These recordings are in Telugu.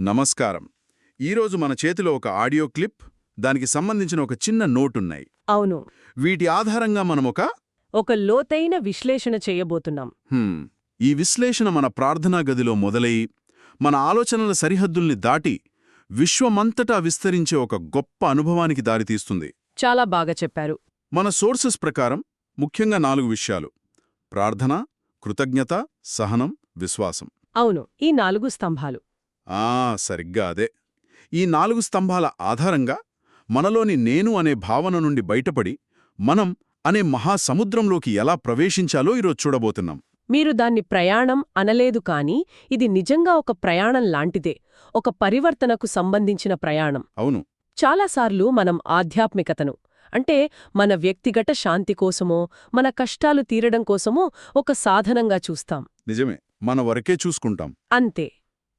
నమస్కారం. ఈరోజు మన చేతిలో ఒక ఆడియో క్లిప్ దానికి సంబంధించిన ఒక చిన్న నోటున్నాయి. అవును. వీటి ఆధారంగా మనం ఒక ఒక లోతైన విశ్లేషణ చేయబోతున్నాం. హ్మ్, ఈ విశ్లేషణ మన ప్రార్థనా గదిలో మొదలై మన ఆలోచనల సరిహద్దుల్ని దాటి విశ్వమంతటా విస్తరించే ఒక గొప్ప అనుభవానికి దారితీస్తుంది. చాలా బాగా చెప్పారు. మన సోర్సెస్ ప్రకారం ముఖ్యంగా నాలుగు విషయాలు. ప్రార్థన కృతజ్ఞత సహనం విశ్వాసం. అవును. ఈ నాలుగు స్తంభాలు. ఆ సరిగ్గా అదే. ఈ నాలుగు స్తంభాల ఆధారంగా మనలోని నేను అనే భావన నుండి బయటపడి మనం అనే మహాసముద్రంలోకి ఎలా ప్రవేశించాలో ఈరోజు చూడబోతున్నాం. మీరు దాన్ని ప్రయాణం అనలేదు కాని ఇది నిజంగా ఒక ప్రయాణం లాంటిదే ఒక పరివర్తనకు సంబంధించిన ప్రయాణం. అవును. చాలాసార్లు మనం ఆధ్యాత్మికతను అంటే మన వ్యక్తిగత శాంతి కోసమో మన కష్టాలు తీరడం కోసమో ఒక సాధనంగా చూస్తాం. నిజమే మన వరకే చూసుకుంటాం. అంతే.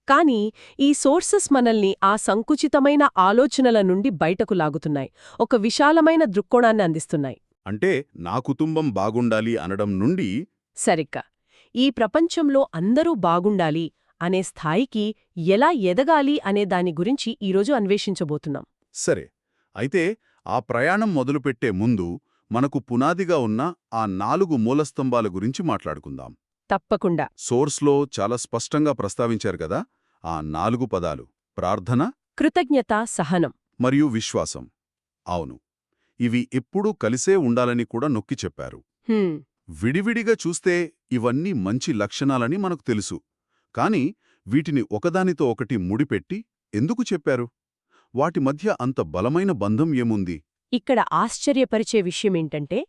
కానీ ఈ సోర్సెస్ మనల్ని ఆ సంకుచితమైన ఆలోచనల నుండి బయటకు లాగుతున్నాయి ఒక విశాలమైన దృక్కోణాన్ని అందిస్తున్నాయి. అంటే నా కుటుంబం బాగుండాలి అనడం నుండి సరిగ్గా. ఈ ప్రపంచంలో అందరూ బాగుండాలి అనే స్థాయికి ఎలా ఎదగాలి అనే దాని గురించి ఈరోజు అన్వేషించబోతున్నాం. సరే అయితే ఆ ప్రయాణం మొదలుపెట్టే ముందు మనకు పునాదిగా ఉన్న ఆ నాలుగు మూలస్తంభాల గురించి మాట్లాడుకుందాం. తప్పకుండా. సోర్స్లో చాలా స్పష్టంగా ప్రస్తావించారు కదా? ఆ నాలుగు పదాలు ప్రార్థన కృతజ్ఞత సహనం. మరియు విశ్వాసం. అవును ఇవి ఎప్పుడూ కలిసే ఉండాలని కూడా నొక్కి చెప్పారు. విడివిడిగా చూస్తే ఇవన్నీ మంచి లక్షణాలని మనకు తెలుసు. కాని వీటిని ఒకదానితో ఒకటి ముడిపెట్టి ఎందుకు చెప్పారు? వాటి మధ్య అంత బలమైన బంధం ఏముంది? ఇక్కడ ఆశ్చర్యపరిచే విషయమేంటంటే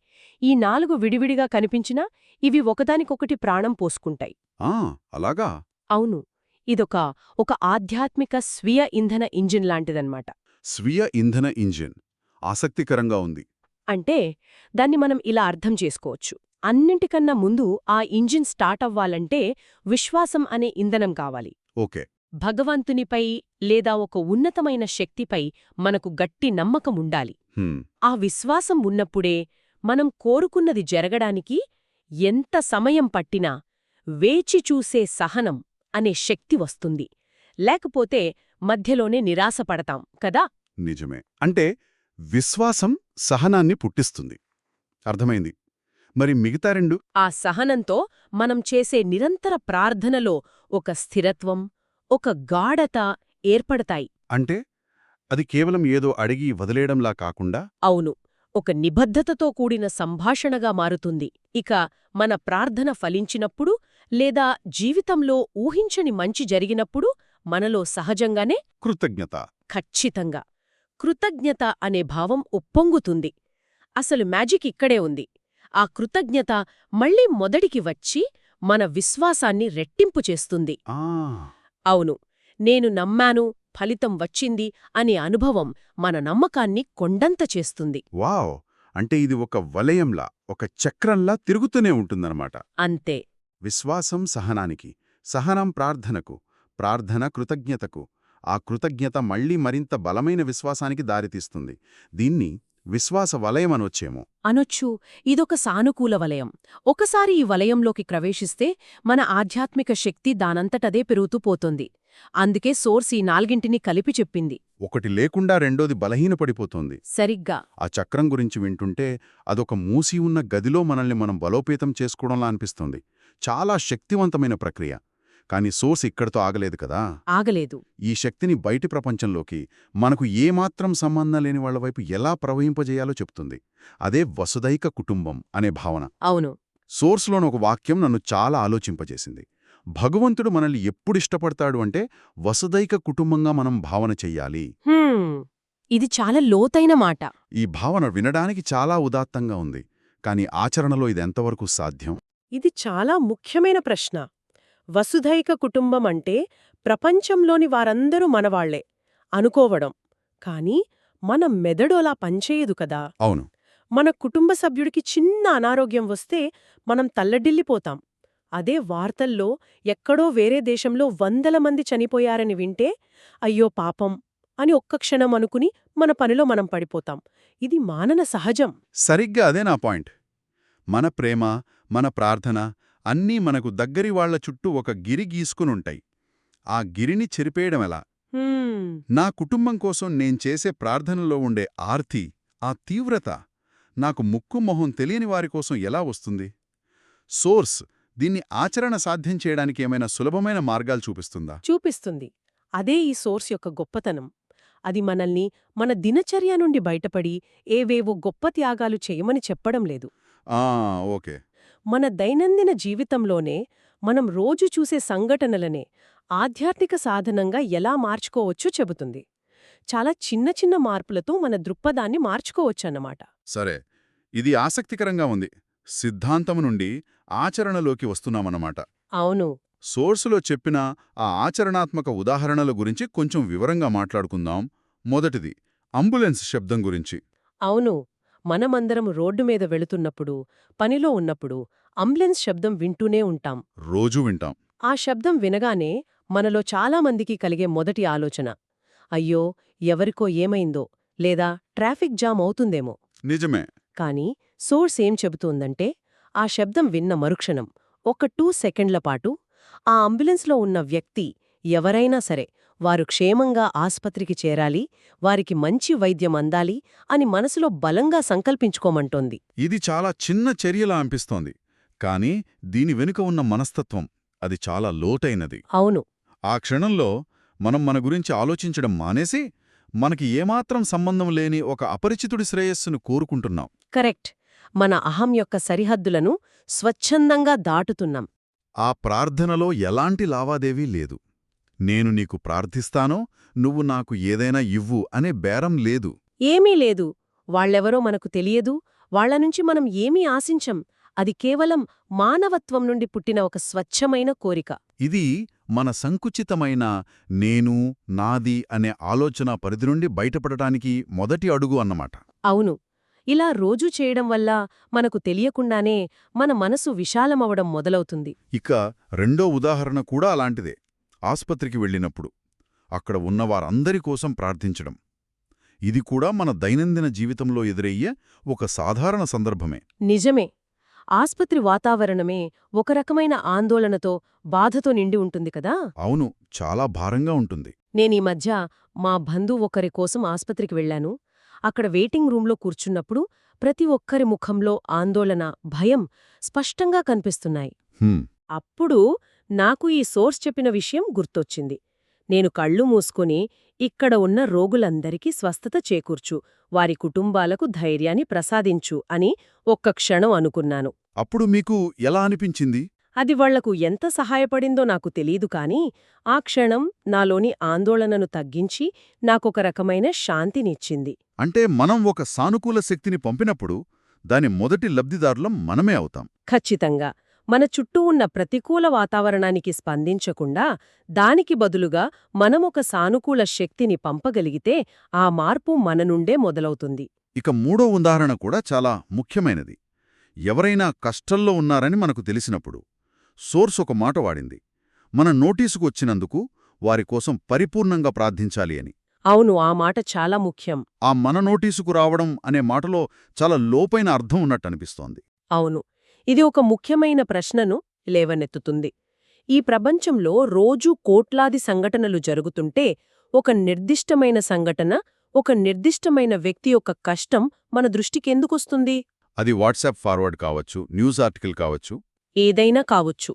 ఈ నాలుగు విడివిడిగా కనిపించినా ఇవి ఒకదానికొకటి ప్రాణం పోసుకుంటాయి. ఆ అలాగా? అవును ఇదొక ఒక ఆధ్యాత్మిక స్వీయ ఇంధన ఇంజిన్ లాంటిదన్నమాట. స్వీయ ఇంధన ఇంజిన్. ఆసక్తికరంగా ఉంది. అంటే దాన్ని మనం ఇలా అర్థం చేసుకోవచ్చు. అన్నింటికన్నా ముందు ఆ ఇంజిన్ స్టార్ట్ అవ్వాలంటే విశ్వాసం అనే ఇంధనం కావాలి. ఓకే. భగవంతునిపై లేదా ఒక ఉన్నతమైన శక్తిపై మనకు గట్టి నమ్మకం ఉండాలి. ఆ విశ్వాసం ఉన్నప్పుడే మనం కోరుకున్నది జరగడానికి ఎంత సమయం పట్టినా వేచి చూసే సహనం అనే శక్తి వస్తుంది. లేకపోతే మధ్యలోనే నిరాశపడతాం కదా? నిజమే. అంటే విశ్వాసం సహనాన్ని పుట్టిస్తుంది. అర్థమైంది. మరి మిగతా రెండు? ఆ సహనంతో మనం చేసే నిరంతర ప్రార్థనలో ఒక స్థిరత్వం ఒక గాఢత ఏర్పడతాయి. అంటే అది కేవలం ఏదో అడిగి వదిలేయడంలా కాకుండా? అవును. ఒక నిబద్ధతతో కూడిన సంభాషణగా మారుతుంది. ఇక మన ప్రార్థన ఫలించినప్పుడు లేదా జీవితంలో ఊహించని మంచి జరిగినప్పుడు మనలో సహజంగానే కృతజ్ఞత. ఖచ్చితంగా కృతజ్ఞత అనే భావం ఉప్పొంగుతుంది. అసలు మ్యాజిక్ ఇక్కడే ఉంది. ఆ కృతజ్ఞత మళ్ళీ మొదటికి వచ్చి మన విశ్వాసాన్ని రెట్టింపు చేస్తుంది. ఆ! అవును నేను నమ్మాను ఫలితం వచ్చింది అనే అనుభవం మన నమ్మకాన్ని కొండంత చేస్తుంది. వావ్! అంటే ఇది ఒక వలయంలా ఒక చక్రంలా తిరుగుతూనే ఉంటుందన్నమాట. అంతే. విశ్వాసం సహనానికి సహనం ప్రార్థనకు ప్రార్థన కృతజ్ఞతకు ఆ కృతజ్ఞత మళ్ళీ మరింత బలమైన విశ్వాసానికి దారితీస్తుంది. దీన్ని విశ్వాస వలయమనొచ్చేమో అనొచ్చు. ఇదొక సానుకూల వలయం. ఒకసారి ఈ వలయంలోకి ప్రవేశిస్తే మన ఆధ్యాత్మిక శక్తి దానంతటదే పెరుగుతూ పోతుంది. అందుకే సోర్స్ ఈ నాల్గింటిని కలిపి చెప్పింది. ఒకటి లేకుండా రెండోది బలహీనపడిపోతోంది. సరిగ్గా. ఆ చక్రం గురించి వింటుంటే అదొక మూసి ఉన్న గదిలో మనల్ని మనం బలోపేతం చేసుకోవడంలా అనిపిస్తుంది. చాలా శక్తివంతమైన ప్రక్రియ. కాని సోర్స్ ఇక్కడితో ఆగలేదు కదా. ఆగలేదు. ఈ శక్తిని బయటి ప్రపంచంలోకి మనకు ఏమాత్రం సంబంధం లేని వాళ్ళ వైపు ఎలా ప్రవహింపజేయాలో చెప్తుంది. అదే వసుదైక కుటుంబం అనే భావన. అవును. సోర్స్లోని ఒక వాక్యం నన్ను చాలా ఆలోచింపజేసింది. భగవంతుడు మనల్ని ఎప్పుడు ఇష్టపడతాడు అంటే వసుదైక కుటుంబంగా మనం భావన చెయ్యాలి. ఇది చాలా లోతైన మాట. ఈ భావన వినడానికి చాలా ఉదాత్తంగా ఉంది. కాని ఆచరణలో ఇది ఎంతవరకు సాధ్యం? ఇది చాలా ముఖ్యమైన ప్రశ్న. వసుధైక కుటుంబం అంటే ప్రపంచంలోని వారందరూ మనవాళ్ళే అనుకోవడం. కాని మన మెదడోలా పనిచేయదు కదా. అవును. మన కుటుంబ సభ్యుడికి చిన్న అనారోగ్యం వస్తే మనం తల్లడిల్లిపోతాం. అదే వార్తల్లో ఎక్కడో వేరే దేశంలో వందల మంది చనిపోయారని వింటే అయ్యో పాపం అని ఒక్క క్షణం అనుకుని మన పనిలో మనం పడిపోతాం. ఇది మానన సహజం. సరిగ్గా అదే నా పాయింట్. మన ప్రేమ మన ప్రార్థన అన్నీ మనకు దగ్గరి వాళ్ళ చుట్టూ ఒక గిరి గీసుకునుంటాయి. ఆ గిరిని చెరిపేయడమెలా నా కుటుంబం కోసం నేను చేసే ప్రార్థనలో ఉండే ఆర్తి ఆ తీవ్రత నాకు ముక్కు మొహం తెలియని వారి కోసం ఎలా వస్తుంది? సోర్స్ దీన్ని ఆచరణ సాధ్యం చేయడానికి ఏమైనా సులభమైన మార్గాలు చూపిస్తుందా? చూపిస్తుంది. అదే ఈ సోర్స్ యొక్క గొప్పతనం. అది మనల్ని మన దినచర్య నుండి బయటపడి ఏవేవో గొప్ప త్యాగాలు చేయమని చెప్పడం లేదు. ఆ ఓకే. మన దైనందిన జీవితంలోనే మనం రోజు చూసే సంఘటనలనే ఆధ్యాత్మిక సాధనంగా ఎలా మార్చుకోవచ్చో చెబుతుంది. చాలా చిన్న చిన్న మార్పులతో మన దృక్పథాన్ని మార్చుకోవచ్చన్నమాట. సరే ఇది ఆసక్తికరంగా ఉంది. సిద్ధాంతము నుండి ఆచరణలోకి వస్తున్నామన్నమాట. అవును. సోర్సులో చెప్పిన ఆ ఆచరణాత్మక ఉదాహరణల గురించి కొంచెం వివరంగా మాట్లాడుకుందాం. మొదటిది అంబులెన్స్ శబ్దం గురించి. అవును. మనమందరం రోడ్డు మీద వెళుతున్నప్పుడు పనిలో ఉన్నప్పుడు అంబులెన్స్ శబ్దం వింటూనే ఉంటాం. రోజూ వింటాం. ఆ శబ్దం వినగానే మనలో చాలామందికి కలిగే మొదటి ఆలోచన అయ్యో ఎవరికో ఏమైందో లేదా ట్రాఫిక్ జామ్ అవుతుందేమో. నిజమే. కానీ సోర్స్ ఏం చెబుతోందంటే ఆ శబ్దం విన్న మరుక్షణం ఒక టూ సెకండ్ల పాటు ఆ అంబులెన్స్లో ఉన్న వ్యక్తి ఎవరైనా సరే వారు క్షేమంగా ఆస్పత్రికి చేరాలి వారికి మంచి వైద్యం అందాలి అని మనసులో బలంగా సంకల్పించుకోమంటోంది. ఇది చాలా చిన్న చర్యలా అనిపిస్తోంది కానీ దీని వెనుక ఉన్న మనస్తత్వం అది చాలా లోటైనది అవును. ఆ క్షణంలో మనం మన గురించి ఆలోచించడం మానేసి మనకి ఏమాత్రం సంబంధం లేని ఒక అపరిచితుడి శ్రేయస్సును కోరుకుంటున్నాం. కరెక్ట్. మన అహం యొక్క సరిహద్దులను స్వచ్ఛందంగా దాటుతున్నాం. ఆ ప్రార్థనలో ఎలాంటి లావాదేవీ లేదు. నేను నీకు ప్రార్థిస్తానో నువ్వు నాకు ఏదైనా ఇవ్వు అనే బేరం లేదు. ఏమీ లేదు. వాళ్ళెవరో మనకు తెలియదు. వాళ్ళ నుంచి మనం ఏమీ ఆశించం. అది కేవలం మానవత్వం నుండి పుట్టిన ఒక స్వచ్ఛమైన కోరిక. ఇది మన సంకుచితమైన నేను నాది అనే ఆలోచన పరిధి నుండి బయటపడటానికి మొదటి అడుగు అన్నమాట. అవును. ఇలా రోజూ చేయడం వల్ల మనకు తెలియకుండానే మన మనసు విశాలమవడం మొదలవుతుంది. ఇక రెండో ఉదాహరణ కూడా అలాంటిదే. ఆస్పత్రికి వెళ్ళినప్పుడు అక్కడ ఉన్నవారందరి కోసం ప్రార్థించడం. ఇది కూడా మన దైనందిన జీవితంలో ఎదురయ్యే ఒక సాధారణ సందర్భమే. నిజమే. ఆస్పత్రి వాతావరణమే ఒక రకమైన ఆందోళనతో బాధతో నిండి ఉంటుంది కదా? అవును చాలా భారంగా ఉంటుంది. నేనీ మధ్య మా బంధువు ఒకరి కోసం ఆస్పత్రికి వెళ్ళాను. అక్కడ వెయిటింగ్ రూంలో కూర్చున్నప్పుడు ప్రతి ఒక్కరి ముఖంలో ఆందోళన భయం స్పష్టంగా కనిపిస్తున్నాయి. అప్పుడు నాకు ఈ సోర్స్ చెప్పిన విషయం గుర్తొచ్చింది. నేను కళ్ళు మూసుకుని ఇక్కడ ఉన్న రోగులందరికీ స్వస్థత చేకూర్చు వారి కుటుంబాలకు ధైర్యాన్ని ప్రసాదించు అని ఒక్క క్షణం అనుకున్నాను. అప్పుడు మీకు ఎలా అనిపించింది? అది వాళ్ళకు ఎంత సహాయపడిందో నాకు తెలీదు కాని ఆ క్షణం నాలోని ఆందోళనను తగ్గించి నాకొక రకమైన శాంతినిచ్చింది. అంటే మనం ఒక సానుకూల శక్తిని పంపినప్పుడు దాని మొదటి లబ్ధిదారులం మనమే అవుతాం. ఖచ్చితంగా. మన చుట్టూ ఉన్న ప్రతికూల వాతావరణానికి స్పందించకుండా దానికి బదులుగా మనమొక సానుకూల శక్తిని పంపగలిగితే ఆ మార్పు మన నుండే మొదలవుతుంది. ఇక మూడో ఉదాహరణ కూడా చాలా ముఖ్యమైనది. ఎవరైనా కష్టంలో ఉన్నారని మనకు తెలిసినప్పుడు సోర్స్ ఒక మాట వాడింది. మన నోటీసుకు వచ్చినందుకు వారి కోసం పరిపూర్ణంగా ప్రార్థించాలి అని. అవును ఆ మాట చాలా ముఖ్యం. ఆ మన నోటీసుకు రావడం అనే మాటలో చాలా లోపైన అర్థం ఉన్నట్టనిపిస్తోంది అవును. ఇది ఒక ముఖ్యమైన ప్రశ్నను లేవనెత్తుతుంది. ఈ ప్రపంచంలో రోజూ కోట్లాది సంఘటనలు జరుగుతుంటే ఒక నిర్దిష్టమైన సంఘటన ఒక నిర్దిష్టమైన వ్యక్తి యొక్క కష్టం మన దృష్టికెందుకొస్తుంది అది వాట్సాప్ ఫార్వర్డ్ కావచ్చు న్యూస్ ఆర్టికల్ కావచ్చు. ఏదైనా కావచ్చు.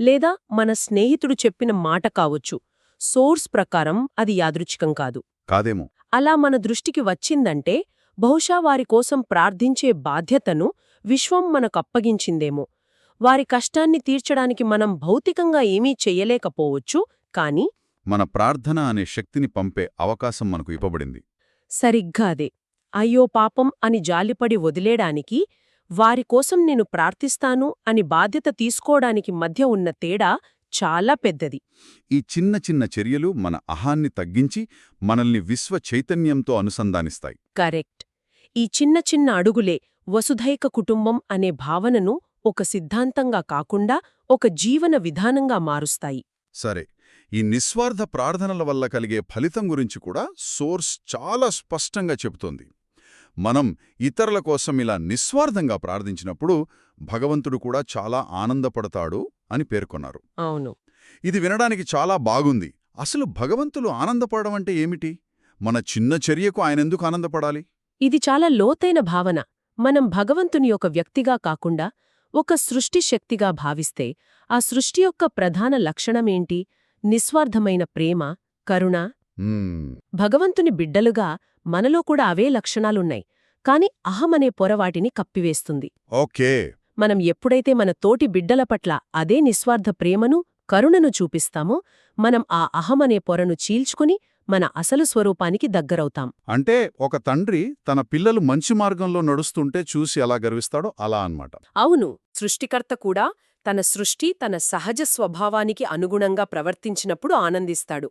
లేదా మన స్నేహితుడు చెప్పిన మాట కావచ్చు. సోర్స్ ప్రకారం అది యాదృచ్ఛికం కాదు. కాదేమో. అలా మన దృష్టికి వచ్చిందంటే బహుశా వారి కోసం ప్రార్థించే బాధ్యతను విశ్వం మనకప్పగించిందేమో. వారి కష్టాన్ని తీర్చడానికి మనం భౌతికంగా ఏమీ చెయ్యలేకపోవచ్చు కాని మన ప్రార్థన అనే శక్తిని పంపే అవకాశం మనకు ఇవ్వబడింది. సరిగ్గా అదే. అయ్యో పాపం అని జాలిపడి వదిలేడానికి వారి కోసం నేను ప్రార్థిస్తాను అని బాధ్యత తీసుకోవడానికి మధ్య ఉన్న తేడా చాలా పెద్దది. ఈ చిన్న చిన్న చర్యలు మన అహాన్ని తగ్గించి మనల్ని విశ్వ చైతన్యంతో అనుసంధానిస్తాయి. కరెక్ట్. ఈ చిన్న చిన్న అడుగులే వసుధైక కుటుంబం అనే భావనను ఒక సిద్ధాంతంగా కాకుండా ఒక జీవన విధానంగా మారుస్తాయి. సరే ఈ నిస్వార్థ ప్రార్థనల వల్ల కలిగే ఫలితం గురించి కూడా సోర్స్ చాలా స్పష్టంగా చెబుతోంది. మనం ఇతరుల కోసం ఇలా నిస్వార్థంగా ప్రార్థించినప్పుడు భగవంతుడు కూడా చాలా ఆనందపడతాడు అని పేర్కొన్నారు. అవును. ఇది వినడానికి చాలా బాగుంది. అసలు భగవంతులు ఆనందపడడం అంటే ఏమిటి? మన చిన్న చర్యకు ఆయనెందుకు ఆనందపడాలి? ఇది చాలా లోతైన భావన. మనం భగవంతుని ఒక వ్యక్తిగా కాకుండా ఒక సృష్టి శక్తిగా భావిస్తే ఆ సృష్టి యొక్క ప్రధాన లక్షణమేంటి? నిస్వార్థమైన ప్రేమ కరుణ. భగవంతుని బిడ్డలుగా మనలో కూడా అవే లక్షణాలున్నాయి. కాని అహమనే పొర వాటిని కప్పివేస్తుంది. ఓకే. మనం ఎప్పుడైతే మన తోటి బిడ్డల పట్ల అదే నిస్వార్థ ప్రేమను కరుణను చూపిస్తామో మనం ఆ అహమనే పొరను చీల్చుకుని మన అసలు స్వరూపానికి దగ్గరవుతాం. అంటే ఒక తండ్రి తన పిల్లలు మంచి మార్గంలో నడుస్తుంటే చూసి ఎలా గర్విస్తాడో అలా అన్నమాట. అవును సృష్టికర్త కూడా తన సృష్టి తన సహజ స్వభావానికి అనుగుణంగా ప్రవర్తించినప్పుడు ఆనందిస్తాడు.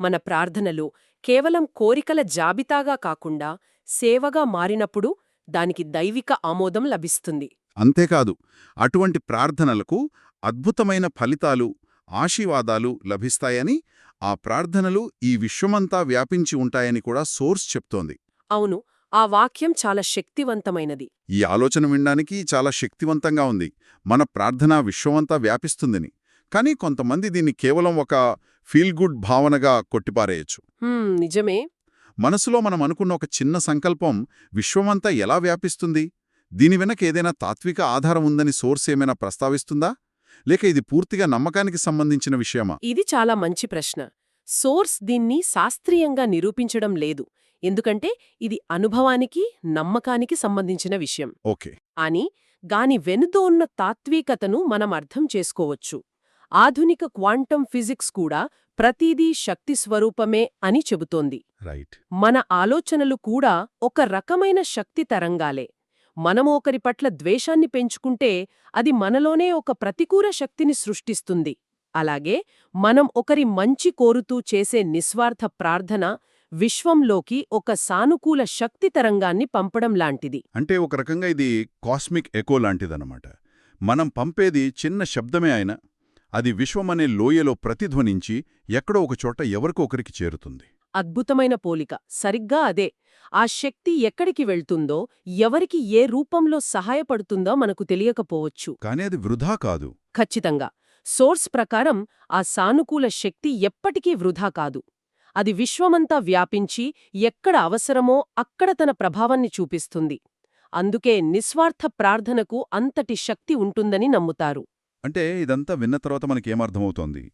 మన ప్రార్థనలు కేవలం కోరికల జాబితాగా కాకుండా సేవగా మారినప్పుడు దానికి దైవిక ఆమోదం లభిస్తుంది. అంతేకాదు అటువంటి ప్రార్థనలకు అద్భుతమైన ఫలితాలు ఆశీర్వాదాలు లభిస్తాయని ఆ ప్రార్థనలు ఈ విశ్వమంతా వ్యాపించి ఉంటాయని కూడా సోర్స్ చెప్తోంది. అవును ఆ వాక్యం చాలా శక్తివంతమైనది. ఈ ఆలోచన వినడానికి చాలా శక్తివంతంగా ఉంది. మన ప్రార్థన విశ్వమంతా వ్యాపిస్తుందని. కానీ కొంతమంది దీన్ని కేవలం ఒక ఫీల్ గుడ్ భావనగా కొట్టిపారేయచ్చు. నిజమే. మనసులో మనం అనుకున్న ఒక చిన్న సంకల్పం విశ్వమంతా ఎలా వ్యాపిస్తుంది? దీని వెనక ఏదైనా తాత్విక ఆధారం ఉందని సోర్స్ ఏమైనా ప్రస్తావిస్తుందా? లేక ఇది పూర్తిగా నమ్మకానికి సంబంధించిన విషయమా? ఇది చాలా మంచి ప్రశ్న. సోర్స్ దీన్ని శాస్త్రీయంగా నిరూపించడం లేదు. ఎందుకంటే ఇది అనుభవానికి నమ్మకానికి సంబంధించిన విషయం. ఓకే. అని గాని వెనుతో ఉన్న తాత్వికతను మనం అర్థం చేసుకోవచ్చు. ఆధునిక క్వాంటం ఫిజిక్స్ కూడా ప్రతిదీ శక్తి స్వరూపమే అని చెబుతోంది. మన ఆలోచనలు కూడా ఒక రకమైన శక్తి తరంగాలే. మనము ఒకరి పట్ల ద్వేషాన్ని పెంచుకుంటే అది మనలోనే ఒక ప్రతికూల శక్తిని సృష్టిస్తుంది. అలాగే మనం ఒకరి మంచి కోరుతూ చేసే నిస్వార్థ ప్రార్థన విశ్వంలోకి ఒక సానుకూల శక్తి తరంగాన్ని పంపడం లాంటిది. అంటే ఒక రకంగా ఇది కాస్మిక్ ఎకో లాంటిదన్నమాట. మనం పంపేది చిన్న శబ్దమే అయినా అది విశ్వమనే లోయలో ప్రతిధ్వనించి ఎక్కడో ఒకచోట ఎవరికొకరికి ఎవరికో ఒకరికి చేరుతుంది. అద్భుతమైన పోలిక. సరిగ్గా అదే. ఆ శక్తి ఎక్కడికి వెళ్తుందో ఎవరికి ఏ రూపంలో సహాయపడుతుందో మనకు తెలియకపోవచ్చు. కానీ అది వృధా కాదు. ఖచ్చితంగా. సోర్స్ ప్రకారం ఆ సానుకూల శక్తి ఎప్పటికీ వృధా కాదు. అది విశ్వమంతా వ్యాపించి ఎక్కడ అవసరమో అక్కడ తన ప్రభావాన్ని చూపిస్తుంది. అందుకే నిస్వార్థ ప్రార్థనకు అంతటి శక్తి ఉంటుందని నమ్ముతారు. అంటే ఇదంతా విన్న తర్వాత మనకేమర్థమవుతోంది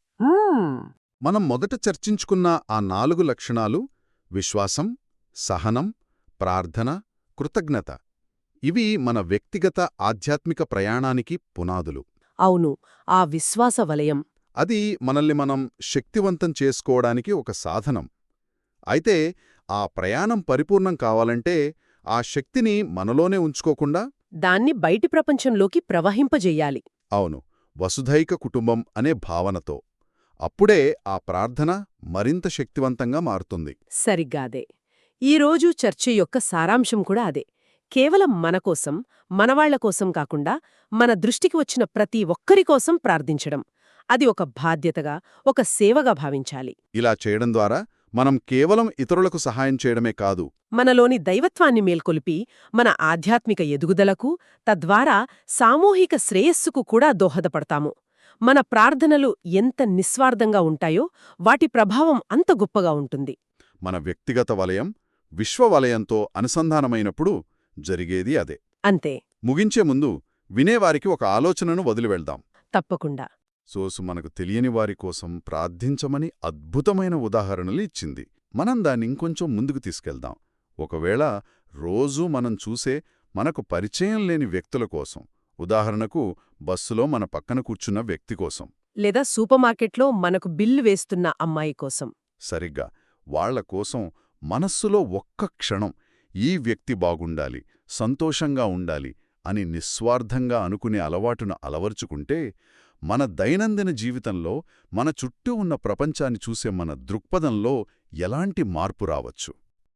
మనం మొదట చర్చించుకున్న ఆ నాలుగు లక్షణాలు విశ్వాసం సహనం ప్రార్థన కృతజ్ఞత. ఇవి మన వ్యక్తిగత ఆధ్యాత్మిక ప్రయాణానికి పునాదులు. అవును ఆ విశ్వాస వలయం. అది మనల్ని మనం శక్తివంతం చేసుకోవడానికి ఒక సాధనం. అయితే ఆ ప్రయాణం పరిపూర్ణం కావాలంటే ఆ శక్తిని మనలోనే ఉంచుకోకుండా దాన్ని బయటి ప్రపంచంలోకి ప్రవహింపజెయ్యాలి అవును వసుధైక కుటుంబం అనే భావనతో. అప్పుడే ఆ ప్రార్థన మరింత శక్తివంతంగా మారుతుంది. సరిగ్గా అదే ఈరోజు చర్చ యొక్క సారాంశం కూడా అదే. కేవలం మనకోసం మనవాళ్ళ కోసం కాకుండా మన దృష్టికి వచ్చిన ప్రతి ఒక్కరి కోసం ప్రార్థించడం. అది ఒక బాధ్యతగా ఒక సేవగా భావించాలి. ఇలా చేయడం ద్వారా మనం కేవలం ఇతరులకు సహాయం చేయడమే కాదు. మనలోని దైవత్వాన్ని మేల్కొలిపి మన ఆధ్యాత్మిక ఎదుగుదలకు తద్వారా సామూహిక శ్రేయస్సుకు కూడా దోహదపడతాము. మన ప్రార్థనలు ఎంత నిస్వార్థంగా ఉంటాయో వాటి ప్రభావం అంత గొప్పగా ఉంటుంది. మన వ్యక్తిగత వలయం విశ్వ వలయంతో అనుసంధానమైనప్పుడు జరిగేది అదే. అంతే. ముగించే ముందు వినేవారికి ఒక ఆలోచనను వదిలివెళ్దాం తప్పకుండా. సోసు మనకు తెలియని వారి కోసం ప్రార్థించమని అద్భుతమైన ఉదాహరణలు ఇచ్చింది. మనం దాన్ని ఇంకొంచెం ముందుకు తీసుకెళ్దాం. ఒకవేళ రోజూ మనం చూసే మనకు పరిచయం లేని వ్యక్తుల కోసం ఉదాహరణకు బస్సులో మన పక్కన కూర్చున్న వ్యక్తి కోసం. లేదా సూపర్ మార్కెట్లో మనకు బిల్లు వేస్తున్న అమ్మాయి కోసం. సరిగ్గా. వాళ్ళ కోసం మనస్సులో ఒక్క క్షణం ఈ వ్యక్తి బాగుండాలి సంతోషంగా ఉండాలి అని నిస్వార్థంగా అనుకునే అలవాటును అలవర్చుకుంటే మన దైనందిన జీవితంలో మన చుట్టూ ఉన్న ప్రపంచాన్ని చూసే మన దృక్పథంలో ఎలాంటి మార్పు రావచ్చు?